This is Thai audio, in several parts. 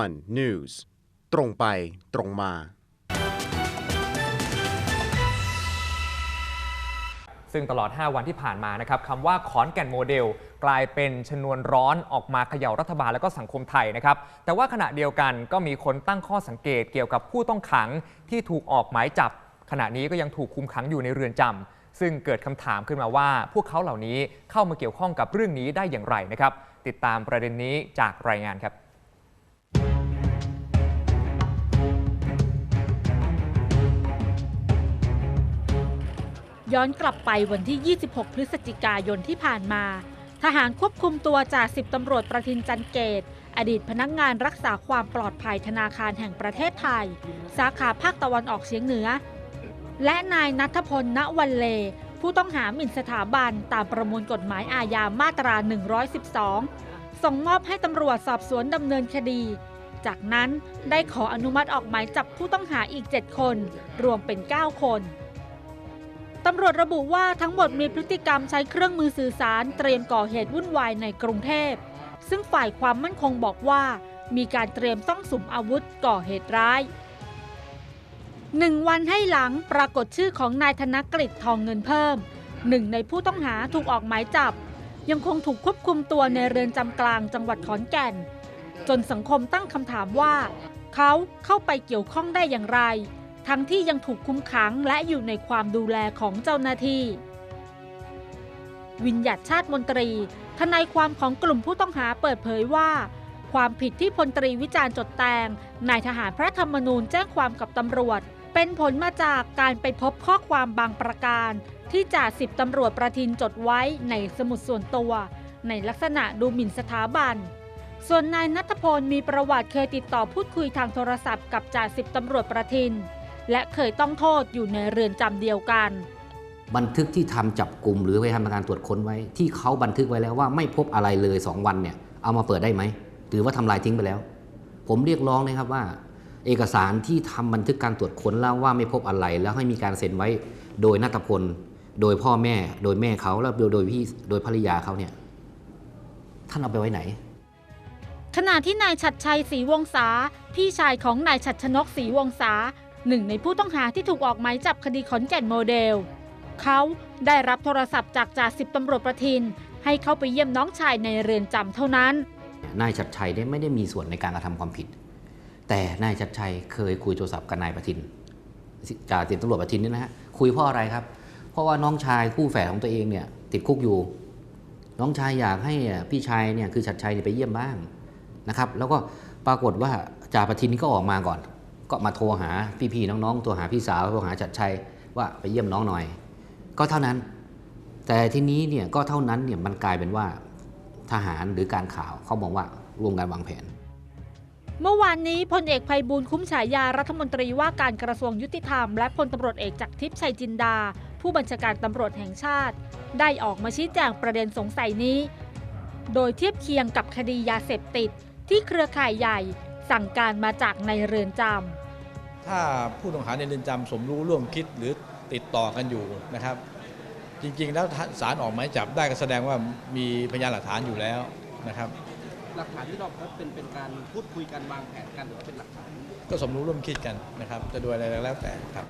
One News ตรงไปตรงมา ซึ่งตลอด 5 วันที่ผ่านมานะครับคำว่าขอนแก่นโมเดล กลายเป็นชนวนร้อนออกมาเขย่ารัฐบาลและก็สังคมไทยนะครับ แต่ว่าขณะเดียวกันก็มีคนตั้งข้อสังเกตเกี่ยวกับผู้ต้องขังที่ถูกออกหมายจับ ขณะนี้ก็ยังถูกคุมขังอยู่ในเรือนจำซึ่งเกิดคำถามขึ้นมาว่า พวกเขาเหล่านี้เข้ามาเกี่ยวข้องกับเรื่องนี้ได้อย่างไรนะครับ ติดตามประเด็นนี้จากรายงานครับ ย้อนกลับไปวันที่ 26 พฤศจิกายนที่ผ่านมา ทหารควบคุมตัวจ่าสิบตำรวจประทินจันเกต อดีตพนักงานรักษาความปลอดภัยธนาคารแห่งประเทศไทย สาขาภาคตะวันออกเฉียงเหนือ และนายนัทพล ณ วันเล ผู้ต้องหาหมิ่นสถาบันตามประมวลกฎหมายอาญามาตรา 112 ส่งมอบให้ตำรวจสอบสวนดำเนินคดีจากนั้นได้ขออนุมัติออกหมายจับผู้ต้องหาอีก 7 คน รวมเป็น 9 คน ตำรวจระบุว่าทั้งหมดมีพฤติกรรมใช้เครื่องมือสื่อสารเตรียมก่อเหตุวุ่นวายในกรุงเทพ ซึ่งฝ่ายความมั่นคงบอกว่า มีการเตรียมต้องสุมอาวุธก่อเหตุร้ายหนึ่งวันให้หลังปรากฏชื่อของนายธนกฤษทองเงินเพิ่มหนึ่งในผู้ต้องหาถูกออกหมายจับ ยังคงถูกควบคุมตัวในเรือนจำกลางจังหวัดขอนแก่น จนสังคมตั้งคำถามว่า เขาเข้าไปเกี่ยวข้องได้อย่างไร ทั้งที่ยังถูกคุมขังและอยู่ในความดูแลของเจ้าหน้าที่ วิญญัติชาติมนตรี ทนายความของกลุ่มผู้ต้องหาเปิดเผยว่า ความผิดที่พลตรีวิจารณ์จดแตงนายทหารพระธรรมนูญแจ้งความกับตำรวจ เป็นผลมาจากการไปพบข้อความบางประการ ที่จ่าสิบตำรวจประทินจดไว้ในสมุดส่วนตัว ในลักษณะดูหมิ่นสถาบันส่วนนายนัทพลมีประวัติเคยติดต่อพูดคุยทางโทรศัพท์กับจ่าสิบตำรวจประทิน และเคยต้องโทษอยู่ในเรือนจำเดียวกัน บันทึกที่ทำจับกลุ่มหรือไปทำการตรวจค้นไว้ ที่เขาบันทึกไว้แล้วว่าไม่พบอะไรเลย 2 วันเนี่ยเอามาเปิดได้ไหมหรือว่าทำลายทิ้งไปแล้ว ผมเรียกร้องนะครับว่า เอกสารที่ทำบันทึกการตรวจค้นแล้วว่าไม่พบอะไร แล้วให้มีการเซ็นไว้โดยนัตพลโดยพ่อแม่โดยแม่เขาแล้วโดยโดยพี่โดยภรรยาเขาเนี่ยท่านเอาไปไว้ไหนขณะที่นายชัดชัยศรีวงศาพี่ชายของนายชัดชนกศรีวงศา หนึ่งในผู้ต้องหาที่ถูกออกหมายจับคดีขอนแก่นโมเดล เขาได้รับโทรศัพท์จากจ่าสิบตำรวจประทิน ให้เข้าไปเยี่ยมน้องชายในเรือนจำเท่านั้น นายชัดชัยไม่ได้มีส่วนในการกระทำความผิด แต่นายชัดชัยเคยคุยโทรศัพท์กับนายประทินจ่าสิบตำรวจประทินนี่นะฮะคุยเพราะอะไรครับ เพราะว่าน้องชายคู่แฝดของตัวเองเนี่ยติดคุกอยู่ น้องชายอยากให้พี่ชายเนี่ยคือชัดชัยไปเยี่ยมบ้างนะครับ แล้วก็ปรากฏว่าจ่าประทินก็ออกมาก่อน ก็มาโทรหาพี่ๆน้องๆโทรหาพี่สาวโทรหาชัดชัยว่าไปเยี่ยมน้องหน่อย ก็เท่านั้น แต่ทีนี้เนี่ยก็เท่านั้นเนี่ยมันกลายเป็นว่าทหารหรือการข่าวเขามองว่าร่วมกันวางแผน เมื่อวานนี้พลเอกภัยบูลคุ้มฉายารัฐมนตรีว่าการกระทรวงยุติธรรมและพลตำรวจเอกจากทิพย์ชัยจินดา ผู้บัญชาการตำรวจแห่งชาติ ได้ออกมาชี้แจงประเด็นสงสัยนี้ โดยเทียบเคียงกับคดียาเสพติดที่เครือข่ายใหญ่ สั่งการมาจากในเรือนจำถ้าผู้ต้องหาในเรือนจำสมรู้ร่วมคิดหรือติดต่อกันอยู่นะครับ จริงๆ แล้วศาลออกหมายจับได้ก็แสดงว่ามีพยานหลักฐานอยู่แล้วนะครับ หลักฐานที่เราพบเป็นเป็นการพูดคุยกันวางแผนกันหรือว่าเป็นหลักฐานก็สมรู้ร่วมคิดกันนะครับ จะโดยอะไรแล้วแต่ครับ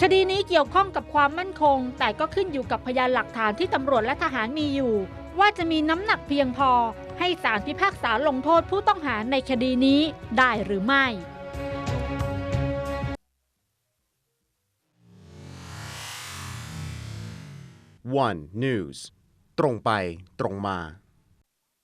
คดีนี้เกี่ยวข้องกับความมั่นคง แต่ก็ขึ้นอยู่กับพยานหลักฐานที่ตำรวจและทหารมีอยู่ ว่าจะมีน้ำหนักเพียงพอ ให้ศาลพิพากษาลงโทษผู้ต้องหาในคดีนี้ได้หรือไม่ One News ตรงไปตรงมา